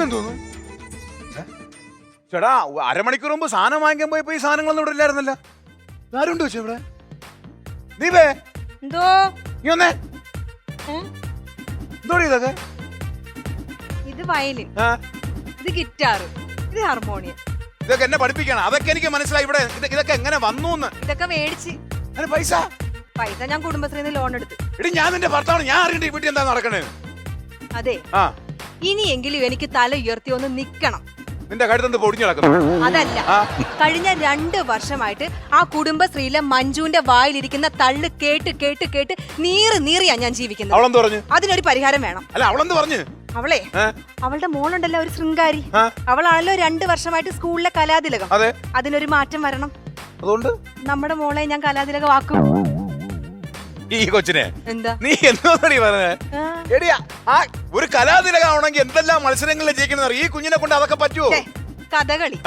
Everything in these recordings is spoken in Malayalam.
നിനക്കും തോന്നുന്നു ചേടാ അരമണിക്കൂർ മുമ്പ് സാധനം വാങ്ങിക്കാൻ പോയപ്പോ ഈ സാധനങ്ങളൊന്നും ഇവിടെ ഇല്ലായിരുന്നല്ലോ. ആരുണ്ട് വെച്ചു ഇവിടെ? ദീപേ എന്തോ? നീ ഒന്നേ? എന്തോടി ഇതൊക്കെ? ഇത് വയലിൻ. ആ, ഇത് ഗിറ്റാർ ഇത് ഹാർമോണിയം. ഇതൊക്കെ എന്നെ പഠിപ്പിക്കണം. അതൊക്കെ എനിക്ക് മനസ്സിലായി. ഇവിടെ ഇത് ഇതൊക്കെ എങ്ങനെ വന്നു എന്ന് ഇതൊക്കെ മേടിച്ച്. അതിന് പൈസ? പൈസ ഞാൻ കുടുംബശ്രീന്ന് ലോൺ എടുത്തു. എടി ഞാൻ നിന്റെ ഭർത്താവാണ്. ഞാൻ അറിയണ്ട ഈ വീട്ടിൽ എന്താ നടക്കണേ. അതെ. ആ. ഇനിയെങ്കിലും എനിക്ക് തല ഉയർത്തി ഒന്ന് നിക്കണം. നിന്റെ പൊടിഞ്ഞു അതല്ല. കഴിഞ്ഞ രണ്ട് വർഷമായിട്ട് ആ കുടുംബശ്രീയിലെ മഞ്ജുവിന്റെ വായിലിരിക്കുന്ന തള്ളു കേട്ട് കേട്ട് കേട്ട് നീറി നീറിയാ ഞാൻ ജീവിക്കുന്നത്. അവളെന്ത് പറഞ്ഞു? അതിനൊരു പരിഹാരം വേണം. അല്ല അവളെന്ത് പറഞ്ഞു? അവളെ? അവളുടെ മോളുണ്ടല്ലോ ഒരു ശൃംഗാരി. അവളാണല്ലോ രണ്ട് വർഷമായിട്ട് സ്കൂളിലെ കലാതിലകം. അതെ. അതിനൊരു മാറ്റം വരണം. അതുകൊണ്ട്? നമ്മുടെ മോളെ ഞാൻ കലാതിലകമാക്കും ഈ കൊച്ചിനെ. എന്താ? നീ എന്തോന്നടി പറഞ്ഞേ ആ. എടിയാ ആ ഒരു കലാതിലകാവണമെങ്കിൽ എന്തെല്ലാം മത്സരങ്ങളിൽ ജയിക്കുന്നത് ഈ കുഞ്ഞിനെ കൊണ്ട് അതൊക്കെ പറ്റുമോ കഥകളി.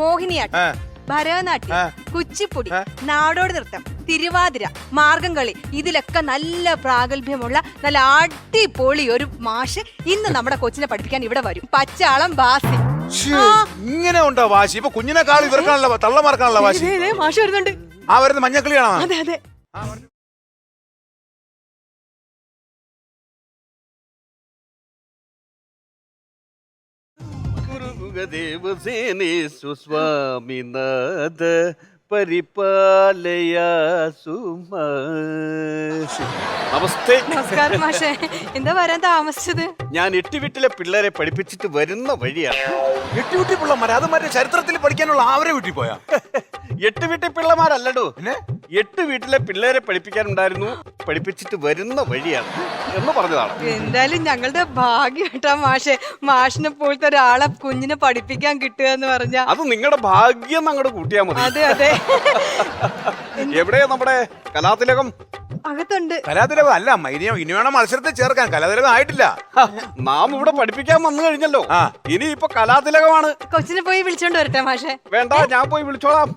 മോഹിനിയാട്ടം ഭരതനാട്യം കുച്ചിപ്പുടി. നാടോടി നൃത്തം തിരുവാതിര മാർഗം കളി. ഇതിലൊക്കെ നല്ല പ്രാഗൽഭ്യമുള്ള നല്ല അടിപൊളി ഒരു മാഷ് ഇന്ന് നമ്മുടെ കൊച്ചിനെ പഠിപ്പിക്കാൻ ഇവിടെ വരും. പച്ചാളം ബാസി. ഇങ്ങനെ ഉണ്ടോ വാശി? ഇപ്പൊ കുഞ്ഞിനെ ഇവർക്കാണല്ലോ തള്ളമാർക്കാണല്ലോ വാശി. മാഷ് വരുന്നുണ്ട്. ആ വരുന്ന മഞ്ഞക്കിളിയാണോ? അതെ അതെ. ഗംഗദേവസേനേശു സ്വാമിനാഥ നമസ്തേ. നമസ്കാരം മാഷേ. എന്താ വരാൻ താമസിച്ചത്? ഞാൻ എട്ടുവീട്ടിലെ പിള്ളേരെ പഠിപ്പിച്ചിട്ട് വരുന്ന വഴിയാണ് എട്ടുവീട്ടിൽ പിള്ളമാരെ അത് മറ്റേ ചരിത്രത്തിൽ പഠിക്കാനുള്ള ആവരെ വീട്ടിൽ പോയാ. എട്ടുവീട്ടിൽ പിള്ളമാരല്ലടോ. എട്ട് വീട്ടിലെ പിള്ളേരെ പഠിപ്പിക്കാനുണ്ടായിരുന്നു. പഠിപ്പിച്ചിട്ട് വരുന്ന വഴിയാണ് എന്ന് പറഞ്ഞതാണ്. എന്തായാലും ഞങ്ങളുടെ ഭാഗ്യം കേട്ടാ മാഷെ. മാഷിനെ പോലത്തെ ഒരാളെ കുഞ്ഞിനെ പഠിപ്പിക്കാൻ കിട്ടുക എന്ന് പറഞ്ഞ. അത് നിങ്ങളുടെ ഭാഗ്യം അങ്ങോട്ട് കൂട്ടിയാ മതി. അതെ അതെ. എവിടെയാ നമ്മുടെ കലാതിലകം? അകത്തുണ്ട്. കലാതിലകം അല്ല ഇനി ഇനി വേണം മത്സരത്തിൽ ചേർക്കാൻ. കലാതിലകം ആയിട്ടില്ല. നാം ഇവിടെ പഠിപ്പിക്കാൻ വന്നു കഴിഞ്ഞല്ലോ. ഇനി ഇപ്പൊ കലാതിലകമാണ്. കൊച്ചിനെ പോയി വിളിച്ചോണ്ട് വരട്ടെ മാഷെ. വേണ്ട ഞാൻ പോയി വിളിച്ചോളാം.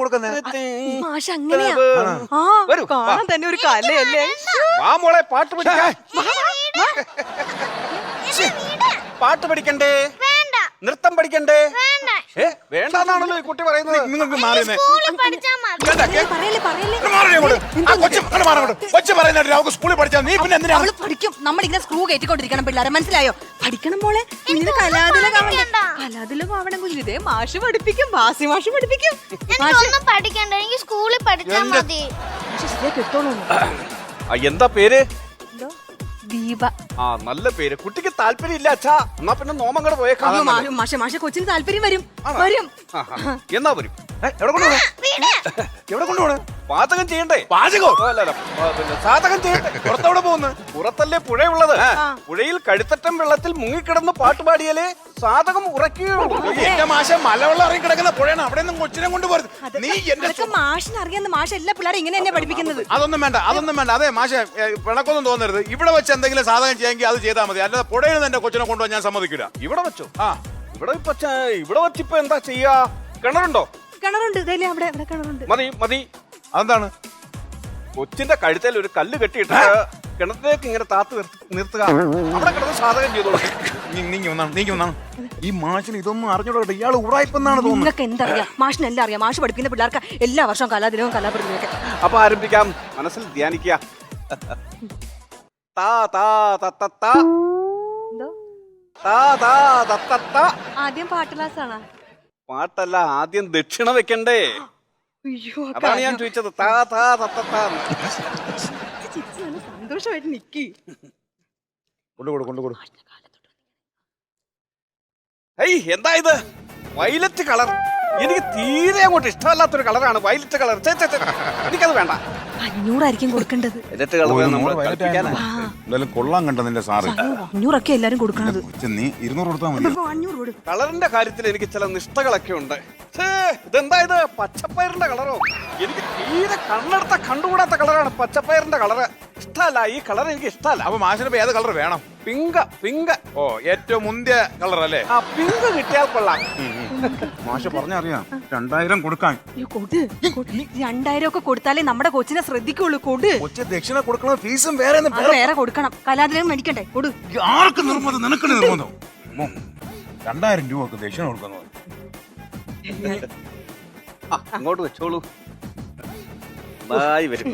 കൊടുക്കുന്നേ? അങ്ങനെയാ? ആ വരൂ, കാണാൻ തന്നെ ഒരു കലയല്ലേ? വാ മോളെ പാട്ട് പഠിക്കാൻ. പാട്ട് പഠിക്കണ്ടേ? നൃത്തം പഠിക്കണ്ടേ? വേണ്ട. ഏ വേണ്ടെന്നാണല്ലോ ഈ കുട്ടി പറയുന്നത്. നിങ്ങൾക്ക് മാറിയെന്നേ. സ്കൂളിൽ പഠിച്ചാ മതി. വേണ്ട, കേ- പറയല്ലേ പറയല്ലേ ഇങ്ങട് മാറ് അങ്ങോട്ട്. ആ കൊച്ചു. കൊച്ചു അവൾക്ക് സ്കൂളിൽ പഠിച്ചാൽ നീ പിന്നെ എന്തിനാ? അവൾ പഠിക്കും. നമ്മളിങ്ങനെ സ്ക്രൂ കയറ്റിക്കൊണ്ടിരിക്കണം പിള്ളേരെ. മനസ്സിലായോ? പഠിക്കണം മോളെ. ഇങ്ങനെ കലാതിലകാവണ്ടേ പഠിക്കണ്ട. കലാതിലകാവണം കുഞ്ഞു. ഇതേ മാഷ് പഠിപ്പിക്കും. ബാസി മാഷ് പഠിപ്പിക്കും. എനിക്കൊന്നും പഠിക്കണ്ട. എനിക്ക് സ്കൂളിൽ പഠിച്ചാ എന്റെ- മതി. മാഷ് ശരിയാ കിട്ടോളൂ ആ, എന്താ പേര്? ദീപ. ആ നല്ല പേര്. കുട്ടിക്ക് താല്പര്യം ഇല്ല അച്ഛാ. എന്നാ പിന്നെ നോമങ്ങടെ പോയേക്കാം അയ്യോ, മാഷെ മാഷെ കൊച്ചിന് താല്പര്യം വരും. ആണോ? വരും. ആ, ആ. എന്നാ വരും. ഏ, എവിടെ കൊണ്ടുപോണേ എവിടെ കൊണ്ടുപോണേ പാചകം ചെയ്യണ്ടേ? പാചകോ? ഓ, അല്ല, അല്ല, ആ, പിന്നെ സാധകം ചെയ്യണ്ടേ? പുറത്തെവിടെ പോകുന്നു? പുറത്തല്ലേ പുഴയുള്ളത്. പുഴയിൽ കഴുത്തറ്റം വെള്ളത്തിൽ മുങ്ങിക്കിടന്ന് പാട്ടുപാടിയാലേ സാധകം ഉറക്കുകയുള്ളൂ എന്റെ മാഷ മലവെള്ളം ഇറങ്ങി കിടക്കുന്ന പുഴയാണ്. അവിടെ നിന്നും കൊച്ചിനെ കൊണ്ടുപോരുത് നീ എന്റെ അതൊക്കെ മാഷിന് അറിയാവുന്ന മാഷ് എല്ലാ പിള്ളേരും ഇങ്ങനെ തന്നെ പഠിപ്പിക്കുന്നത്. അതൊന്നും വേണ്ട അതൊന്നും വേണ്ട. അതെ മാഷെ പിണക്കൊന്നും തോന്നരുത്. ഇവിടെ വെച്ച് എന്തെങ്കിലും സാധകം ചെയ്യാമെങ്കിൽ അത് ചെയ്താൽ മതി. അല്ലാതെ പുഴയിൽ നിന്ന് എന്റെ കൊച്ചിനെ കൊണ്ടുപോകാൻ ഞാൻ സമ്മതിക്കില്ല. ഇവിടെ വെച്ചോ? ആ. ഇവിടെ ഇപ്പൊ ഇവിടെ വെച്ചിപ്പോ എന്താ ചെയ്യാ? കിണറുണ്ടോ? കിണറുണ്ട്. അവിടെ കിണറുണ്ട്. മതി മതി. അതെന്താണ്? കൊച്ചിന്റെ കഴുത്തിൽ ഒരു കല്ല് കെട്ടിയിട്ട് കിണറ്റിലേക്ക് ഇങ്ങനെ താത്ത് നിർത്ത- നിർത്തുക. അവിടെ കിടന്ന് സാധകം ചെയ്തോളൂ. നീ- നീങ്ങി വന്നാണ് നീങ്ങി വന്നാണ് ഈ മാഷിന് ഇതൊന്നും അറിഞ്ഞോളൂ ഇയാൾ ഉറായിപ്പെന്നാണ് തോന്നുന്നത്. നിങ്ങൾക്ക് എന്തറിയാം? മാഷിന് എല്ലാം അറിയാം. മാഷ് പഠിക്കുന്ന പിള്ളേർക്ക് എല്ലാ വർഷവും കലാദിനവും കലാപ്രതിഭയൊക്കെ അപ്പൊ ആരംഭിക്കാം. മനസ്സിൽ ധ്യാനിക്കുക. താ താ തത്ത താ എന്തോ? താ താ തത്ത താ ആദ്യം പാട്ട് ക്ലാസ് ആണോ പാട്ടല്ല ആദ്യം ദക്ഷിണ വെക്കണ്ടേ. അയ്യോ അതാണ് ഞാൻ ചോദിച്ചത്. താ താ തത്ത താ. സന്തോഷമായിട്ട് നിക്കി. കൊണ്ടുകൊടു കൊണ്ടുകൊടു. ഹേയ് എന്താ ഇത്? Violet colour. എനിക്ക് തീരെ അങ്ങോട്ട് ഇഷ്ടമല്ലാത്തൊരു കളറാണ് വൈലറ്റ് കളർ. എനിക്കത് വേണ്ട. അഞ്ഞൂറായിരിക്കും കൊടുക്കേണ്ടത്. വയലറ്റ് കളർ നമ്മൾ കളിപ്പിക്കാനാ. എന്തായാലും കൊള്ളാൻ കണ്ട നിന്റെ സാറ്. അഞ്ഞൂറൊക്കെ എല്ലാരും കൊടുക്കണത്. കൊച്ചു നീ ഇരുന്നൂറ് കൊടുത്താൽ മതി അഞ്ഞൂറ് കൊടു കളറിന്റെ കാര്യത്തിൽ എനിക്ക് ചില നിഷ്ഠകളൊക്കെ ഉണ്ട്. ഛേ, ഇതെന്താ ഇത്? പച്ചപ്പയറിന്റെ കളറോ? എനിക്ക് തീരെ കണ്ണെടുത്ത കണ്ടുകൂടാത്ത കളറാണ് പച്ചപ്പയറിന്റെ കളറ്. ഇഷ്ടമല്ല ഈ കളർ എനിക്ക് ഇഷ്ടമല്ല അപ്പൊ മാഷിന് ഏത് കളർ വേണം? പിങ്ക പിങ്ക. ഓ ഏറ്റവും മുന്തിയ കളർ അല്ലേ? ആ പിങ്ക് കിട്ടിയാൽ കൊള്ളാം. മാഷ പറഞ്ഞറിയാം രണ്ടായിരം കൊടുക്കാൻ. കൊട്. രണ്ടായിരം ഒക്കെ കൊടുത്താലേ നമ്മുടെ കൊച്ചിനെ ശ്രദ്ധിക്കുള്ളൂ കൊട്. കൊച്ചു ദക്ഷിണ കൊടുക്കണം ഫീസും വേറെ അത് വേറെ കൊടുക്കണം. കലാതിലകം മേടിക്കണ്ടേ? കൊടു. ആർക്ക് നിർബന്ധം? നിനക്ക് നിർബന്ധം. രണ്ടായിരം ഒക്കെ ദക്ഷിണ കൊടുക്കുന്നു. ആ, അങ്ങോട്ട് വെച്ചോളൂ. ബായ് വരും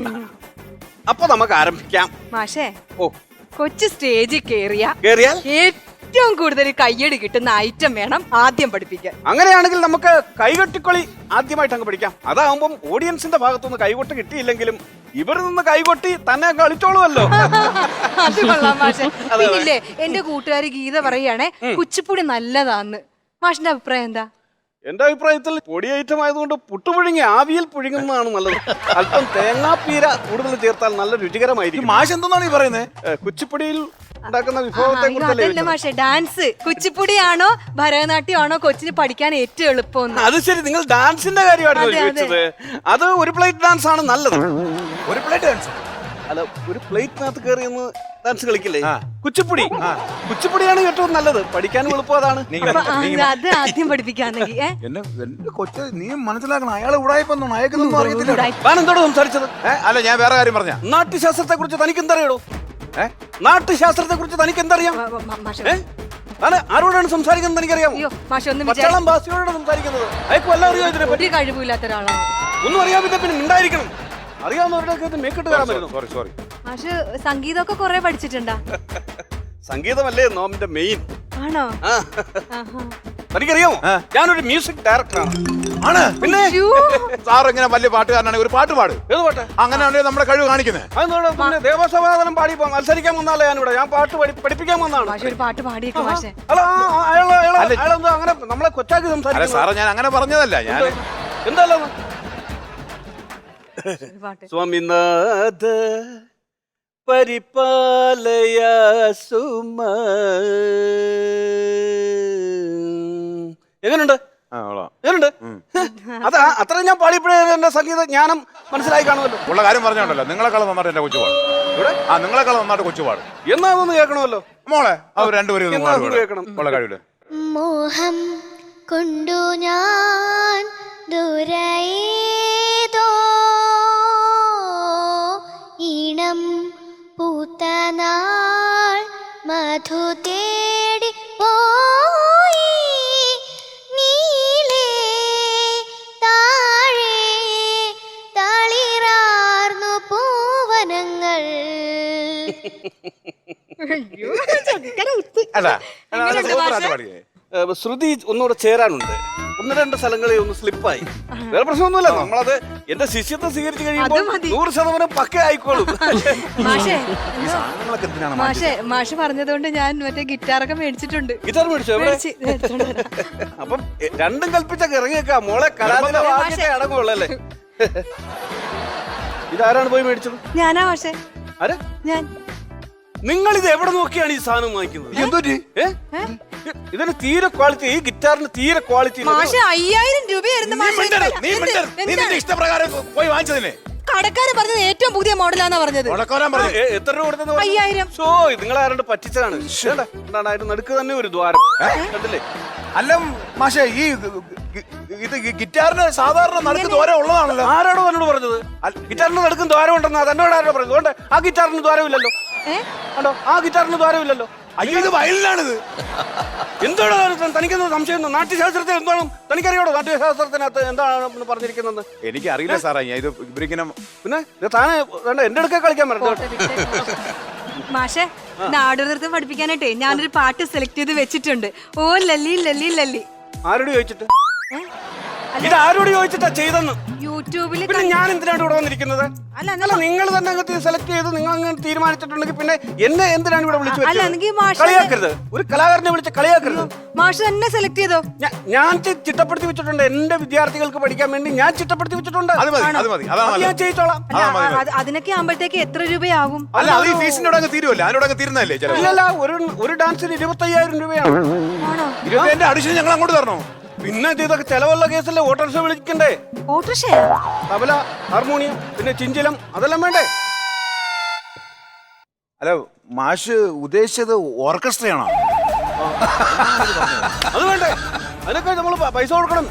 അപ്പൊ നമുക്ക് ആരംഭിക്കാം. മാഷേ ഓ. കൊച്ചു സ്റ്റേജിൽ കേറിയ കേറിയാൽ? ഏറ്റവും കൂടുതൽ കയ്യടി കിട്ടുന്ന ഐറ്റം വേണം ആദ്യം പഠിപ്പിക്കാൻ. അങ്ങനെയാണെങ്കിൽ നമുക്ക് കൈകൊട്ടിക്കളി ആദ്യമായിട്ട് അങ്ങ് പഠിക്കാം. അതാവുമ്പം ഓഡിയൻസിന്റെ ഭാഗത്തുനിന്ന് കൈകൊട്ട് കിട്ടിയില്ലെങ്കിലും ഇവരിൽ നിന്ന് കൈകൊട്ടി തന്നെ കളിച്ചോളുമല്ലോ. അത് കൊള്ളാം മാഷെ. പിന്നില്ലേ എന്റെ കൂട്ടുകാരി ഗീത പറയാണ് കുച്ചിപ്പുടി നല്ലതാന്ന്. മാഷിന്റെ അഭിപ്രായം എന്താ? എന്റെ അഭിപ്രായത്തിൽ പൊടി ഐറ്റം ആയതുകൊണ്ട് പുട്ടുപുഴുങ്ങി ആവിയിൽ പുഴുങ്ങുന്നതാണ് നല്ലത്. അല്പം തേങ്ങാപ്പീര കൂടുതൽ ചേർത്താൽ നല്ല രുചികരമായിരിക്കും. മാഷ് എന്താണ് ഈ പറയുന്നത് കുച്ചിപ്പുടിയിൽ ഉണ്ടാക്കുന്ന വിഭവത്തെ മാഷെ ഡാൻസ്. കുച്ചിപ്പുടിയാണോ ഭരതനാട്യമാണോ കൊച്ചിന് പഠിക്കാൻ ഏറ്റവും എളുപ്പം അത് ശരി നിങ്ങൾ ഡാൻസിന്റെ കാര്യമാണ്. ചോദിച്ചത്. അത് ഒരു പ്ലേറ്റ് ഡാൻസ് ആണ് നല്ലത്. ഒരു പ്ലേറ്റ് ഡാൻസ്. അല്ല ഒരു പ്ലേറ്റിനകത്ത് കയറി ഒന്ന് ഡാൻസ് കളിക്കില്ലേ? കുച്ചിപ്പുടി. കുച്ചിപ്പുടിയാണ് ഏറ്റവും നല്ലത്. പഠിക്കാനും എളുപ്പം അതാണ്. അത് ആദ്യം എന്നെ എന്റെ കൊച്ചു നീ മനസ്സിലാക്കണം. അയാൾ ഉടായ്പൊന്നും അയക്കൊന്നും അറിയത്തില്ല. ഞാൻ എന്തോട് സംസാരിച്ചത്? അല്ല ഞാൻ വേറെ കാര്യം പറഞ്ഞ. നാട്ടുശാസ്ത്രത്തെ കുറിച്ച് തനിക്ക് എന്തറിയോ നാട്ടുശാസ്ത്രത്തെ നാട്യശാസ്ത്രത്തെ കുറിച്ച് തനിക്ക് എന്തറിയാം ആരോടാണ് സംസാരിക്കുന്നത് എനിക്കറിയാം സംസാരിക്കുന്നത്. അയക്കും എല്ലാം അറിയാം ഇതിനെ പറ്റി കഴിവില്ലാത്ത ഒരാളാണ്. ഒന്നും അറിയാൻ പിന്നെ പിന്നെ ഉണ്ടായിരിക്കണം അറിയാവുന്നവരുടെ മേക്കിട്ട് കയറാൻ വരുന്നു സോറി സോറി മാഷ് സംഗീതമൊക്കെ കൊറേ പഠിച്ചിട്ടുണ്ടാ? സംഗീതമല്ലേ നോമിന്റെ മെയിൻ ആണോ? എനിക്കറിയാമോ? ഞാനൊരു മ്യൂസിക് ഡയറക്ടറാണ് ആണ്. പിന്നെ. സാർ ഇങ്ങനെ വലിയ പാട്ടുകാരനാണെങ്കിൽ ഒരു പാട്ട് പാട്. ഏത് പാട്ട്? അങ്ങനെയാണെങ്കിൽ നമ്മുടെ കഴിവ് കാണിക്കുന്നത് ദേവസഭാതനം പാടി പോ- മത്സരിക്കാൻ വന്നാലേ ഞാനിവിടെ. ഞാൻ പാട്ട് പഠി- പഠിപ്പിക്കാൻ വന്നാണ്. പാട്ട് അങ്ങനെ നമ്മളെ കൊച്ചാക്കി സംസാരിക്കും സാറേ ഞാൻ അങ്ങനെ പറഞ്ഞതല്ല. ഞാൻ എന്തല്ലോ സ്വാമിനാഥ പരിപാലയ സുമ. എങ്ങനുണ്ട്? ആ, കൊള്ളാം. അതാ അത്ര ഞാൻ പാടിയപ്പോഴേ എന്റെ സംഗീത ജ്ഞാനം മനസ്സിലായി കാണുമല്ലോ. ഉള്ള കാര്യം പറഞ്ഞോണ്ടല്ലോ. നിങ്ങളെക്കാളും നന്നായിട്ട് എന്റെ കൊച്ചു പാടും ഇവിടെ ആ നിങ്ങളെക്കാളും നന്നായിട്ട് കൊച്ചു പാടും എന്നാ ഒന്ന് കേൾക്കണമല്ലോ. മോളെ അവർ രണ്ടുപേരും കേൾക്കണം. ഉള്ള കഴിവിൽ മോഹം കൊണ്ടു ഞാൻ ദൂരേതോ നാൾ മധു തേടി പോയി. നീലേ താഴെ തളിരാർന്നു പൂവനങ്ങൾ. ശ്രുതി ഒന്നുകൂടെ ചേരാനുണ്ട്. ഒന്ന് രണ്ട് സ്ഥലങ്ങളിൽ ഒന്ന് സ്ലിപ്പായി. വേറെ പ്രശ്നമൊന്നുമില്ല. നമ്മളത് എന്റെ ശിഷ്യത്വം സ്വീകരിച്ചു കഴിയുമ്പോൾ. നൂറ് ശതമാനം പക്ക ആയിക്കോളും. മാഷെ സാധനങ്ങളൊക്കെ എന്തിനാണ് മാഷ് പറഞ്ഞതുകൊണ്ട് ഞാൻ മറ്റേ ഗിറ്റാറൊക്കെ മേടിച്ചിട്ടുണ്ട്. ഗിറ്റാർ മേടിച്ചു എവിടെ. അപ്പം രണ്ടും കൽപ്പിച്ചൊക്കെ ഇറങ്ങിയേക്കാ. മോളെ കലാതിലെ അടങ്ങുള്ളല്ലേ ഇതാരാണ് പോയി മേടിച്ചത്? ഞാനാ മാഷെ. ആരാ? ഞാൻ. നിങ്ങൾ ഇത് എവിടെ നോക്കിയാണ് ഈ സാധനം വാങ്ങിക്കുന്നത്? എന്തോ? ഇതിന് തീരെ ക്വാളിറ്റി ഈ ഗിറ്റാറിന് തീരെ ക്വാളിറ്റി മാഷെ അയ്യായിരം രൂപയായിരുന്നു മാഷെ നീ? മിണ്ടരുത്. നീ? നിന്റെ ഇഷ്ടപ്രകാരം പോയി വാങ്ങിച്ചതിനെ. കടക്കാരൻ പറഞ്ഞത് ഏറ്റവും പുതിയ മോഡലാന്നാ പറഞ്ഞത്. ഉടക്കോരാൻ പറഞ്ഞു. എത്ര രൂപ കൊടുത്തത് പറഞ്ഞു? അയ്യായിരം. ഷോ നിങ്ങൾ ആരുടെ പറ്റിച്ചതാണ്. വേണ്ട, എന്താണ് അതിന് നടുക്ക് തന്നെ ഒരു ദ്വാരം. കണ്ടില്ലേ? അല്ല മാഷേ ഈ ഗി- ഇത് ഗി- ഗിറ്റാറിന് സാധാരണ നടുക്ക് ദൂരം ഉള്ളതാണല്ലോ. ആരാണോ എന്നോട് പറഞ്ഞത്? ഗിറ്റാറിന് നടുക്കും ദ്വാരം ഉണ്ടെന്ന് അതെന്നോട് ആരോട് പറഞ്ഞത്? അതുകൊണ്ട് ആ ഗിറ്റാറിന് ദ്വാരമില്ലല്ലോ. ഏ? കണ്ടോ? ആ ഗിറ്റാറിന് ദ്വാരമില്ലല്ലോ. അയ്യോ ഇത് വയലിനാണിത്. എന്താണ് തനിക്കെന്താ സംശയം നാട്യശാസ്ത്രത്തിൽ എന്താണ്? തനിക്കറിയോടോ നാട്യശാസ്ത്രത്തിനകത്ത് എന്താണ് പറഞ്ഞിരിക്കുന്നത്? എനിക്ക് അറിയില്ല സാറേ ഞാൻ ഇത് ഇവരിങ്ങനെ പിന്നെ? ഇത് താനെ വേണ്ട എന്റെ അടുക്ക കളിക്കാൻ പറഞ്ഞു മാഷെ നാടോനൃത്തം പഠിപ്പിക്കാനായിട്ടേ ഞാനൊരു പാട്ട് സെലക്ട് ചെയ്ത് വെച്ചിട്ടുണ്ട്. ഓ ലല്ലി ലല്ലി ലല്ലി. ആരോട് ചോദിച്ചിട്ട്? ഇത് ആരോട് ചോദിച്ചിട്ടാ ചെയ്തെന്ന് യൂട്യൂബിൽ പിന്നെ ഞാൻ എന്തിനാണ് ഇവിടെ വന്നിരിക്കുന്നത്? അല്ല അല്ല നിങ്ങൾ തന്നെ അങ്ങ് സെലക്ട് ചെയ്ത് നിങ്ങൾ അങ്ങ് തീരുമാനിച്ചിട്ടുണ്ടെങ്കിൽ പിന്നെ എന്നെ എന്തിനാണ് ഇവിടെ വിളിച്ചു അല്ല, വരുത്തിയത്? മാഷ് കളിയാക്കരുത്. ഒരു കലാകാരനെ വിളിച്ച് കളിയാക്കരുത്. മാഷ് തന്നെ സെലക്ട് ചെയ്തോ? ഞാ- ഞാൻ ചി- ചിട്ടപ്പെടുത്തി വെച്ചിട്ടുണ്ട്. എന്റെ വിദ്യാർത്ഥികൾക്ക് പഠിക്കാൻ വേണ്ടി ഞാൻ ചിട്ടപ്പെടുത്തി വെച്ചിട്ടുണ്ട്. അത് മതി അത് മതി. അതാണ് അത് ഞാൻ ചെയ്തോളാം. അല്ല, ആ, മതി, മതി. അത് അതിനൊക്കെ ആകുമ്പോഴത്തേക്ക് എത്ര രൂപയാകും? അല്ല അത് ഈ ഫീസിന്റെ അങ്ങ് തീരുമല്ലേ അതിനോട് അങ്ങ് തീരുന്നതല്ലേ ചില ഇല്ലല്ല ഒരു ഒരു ഡാൻസിന് ഇരുപത്തയ്യായിരം രൂപയാണ്. ആണോ? ഇരുപത്തി അഡിഷൻ ഞങ്ങൾ അങ്ങോട്ട് തരണോ? പിന്നെ ഇത് ഇതൊക്കെ ചെലവുള്ള കേസല്ലേ ഓട്ടോറിക്ഷ വിളിക്കണ്ടേ? ഓട്ടോറിക്ഷ തബല ഹാർമോണിയം പിന്നെ ചിഞ്ചിലം അതെല്ലാം വേണ്ടേ? അല്ല മാഷ് ഉദ്ദേശിച്ചത് ഓർക്കസ്ട്രയാണോ? അത് വേണ്ടേ? അതിനൊക്കെ നമ്മൾ പൈസ കൊടുക്കണം.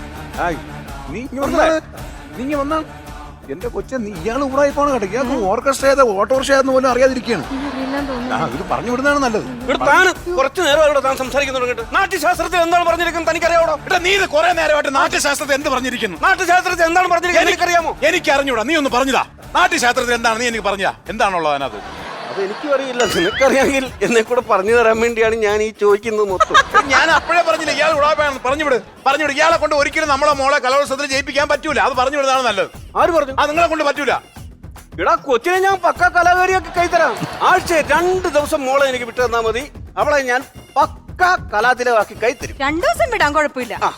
നീ വന്നാ? എന്റെ കൊച്ചെ നീ ഇയാൾ ഊറായിപ്പോണ് കേട്ടോ ഇയാൾക്ക് ഓർക്കസ്ട്ര ഏതാ ഓട്ടോറിക്ഷ ഏതെന്ന് പോലും അറിയാതിരിക്കുകയാണ്. ആ ഇത് പറഞ്ഞു വിടുന്നതാണ് നല്ലത്. ഇവിടെ താൻ കുറച്ചു നേരം ഇവിടെ താൻ സംസാരിക്കുന്നു നാട്യശാസ്ത്രത്തിൽ എന്താണ് പറഞ്ഞിരിക്കുന്നത് തനിക്കറിയാവോ ഇവിടെ നീ ഇത് കുറെ നേരമായിട്ട് നാട്യശാസ്ത്രത്തിൽ എന്ത് പറഞ്ഞിരിക്കുന്നു? നാട്യശാസ്ത്രത്തിൽ എന്താണ് പറഞ്ഞിരിക്കുന്നത് എനിക്കറിയാമോ എനിക്ക് അറിഞ്ഞൂടാ നീ ഒന്ന് പറഞ്ഞതാ. നാട്യശാസ്ത്രത്തിൽ എന്താണ് നീ എനിക്ക് പറഞ്ഞാ എന്താണുള്ളത് അതിനകത്ത്? അത് എനിക്കും അറിയില്ല. നിനക്കറിയാമെങ്കിൽ എന്നെ കൂടെ പറഞ്ഞു തരാൻ വേണ്ടിയാണ് ഞാൻ ഈ ചോദിക്കുന്നത് മൊത്തം. ഞാൻ അപ്പോഴേ പറഞ്ഞില്ല ഇയാൾ ഉടാപ്പാണെന്ന് പറഞ്ഞുവിട് പറഞ്ഞുവിട് പറഞ്ഞു ഇയാളെ കൊണ്ട് ഒരിക്കലും നമ്മളെ മോളെ കലോത്സവത്തിൽ ജയിപ്പിക്കാൻ പറ്റൂല. അത് പറഞ്ഞു വിടുന്നതാണ് നല്ലത്. ആര് പറഞ്ഞു? അത് നിങ്ങളെ കൊണ്ട് പറ്റൂല. എടാ കൊച്ചിനെ ഞാൻ പക്ക കലാകാരിയൊക്കെ കൈത്തരാം ആഴ്ച രണ്ട് ദിവസം മോളെ എനിക്ക് വിട്ടു തന്നാ മതി. അവളെ ഞാൻ പക്ക കലാതിലവാക്കി കൈത്തരും രണ്ടു ദിവസം വിടാൻ കുഴപ്പമില്ല. ആ,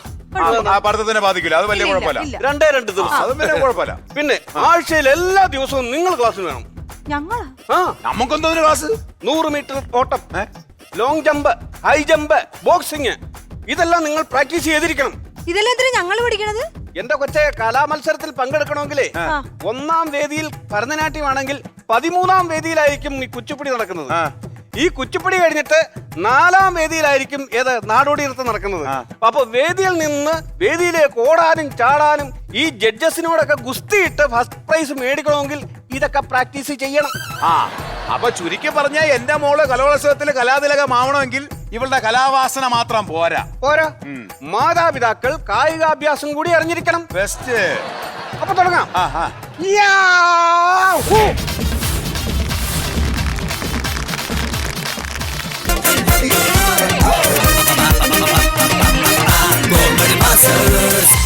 പഠിത്തത്തിനെ ബാധിക്കില്ല അത് വലിയ കുഴപ്പമില്ല. രണ്ടേ രണ്ട് ദിവസം. അത് പിന്നെ കുഴപ്പമില്ല. പിന്നെ ആഴ്ചയിൽ എല്ലാ ദിവസവും നിങ്ങൾ ക്ലാസ്സിൽ വേണം ഞങ്ങളാ? ആ നമുക്കെന്തോ ഒരു ക്ലാസ് നൂറ് മീറ്റർ ഓട്ടം? Long jump high jump boxing ഇതെല്ലാം നിങ്ങൾ പ്രാക്ടീസ് ചെയ്തിരിക്കണം. ഇതെല്ലാം എന്തിനാ ഞങ്ങൾ പഠിക്കണത്? എന്റെ കൊച്ചെ കലാമത്സരത്തിൽ പങ്കെടുക്കണമെങ്കിലേ ഒന്നാം വേദിയിൽ ഭരതനാട്യം ആണെങ്കിൽ പതിമൂന്നാം വേദിയിലായിരിക്കും ഈ കുച്ചുപ്പിടി നടക്കുന്നത്. ഈ കുച്ചുപ്പിടി കഴിഞ്ഞിട്ട് നാലാം വേദിയിലായിരിക്കും ഏത് നാടോടി നൃത്തം നടക്കുന്നത്. അപ്പൊ വേദിയിൽ നിന്ന് വേദിയിലേക്ക് ഓടാനും ചാടാനും ഈ ജഡ്ജസിനോടൊക്കെ ഗുസ്തിയിട്ട് ഫസ്റ്റ് പ്രൈസ് മേടിക്കണമെങ്കിൽ ഇതൊക്കെ പ്രാക്ടീസ് ചെയ്യണം ആ അപ്പൊ ചുരുക്കി പറഞ്ഞ എന്റെ മോൾ കലോത്സവത്തിൽ കലാതിലകമാവണമെങ്കിൽ ഇവളുടെ കലാവാസന മാത്രം പോരാ പോരാ മാതാപിതാക്കൾ കായികാഭ്യാസം കൂടി അറിഞ്ഞിരിക്കണം ബെസ്റ്റ് അപ്പൊ തുടങ്ങാം യാഹൂ! Masters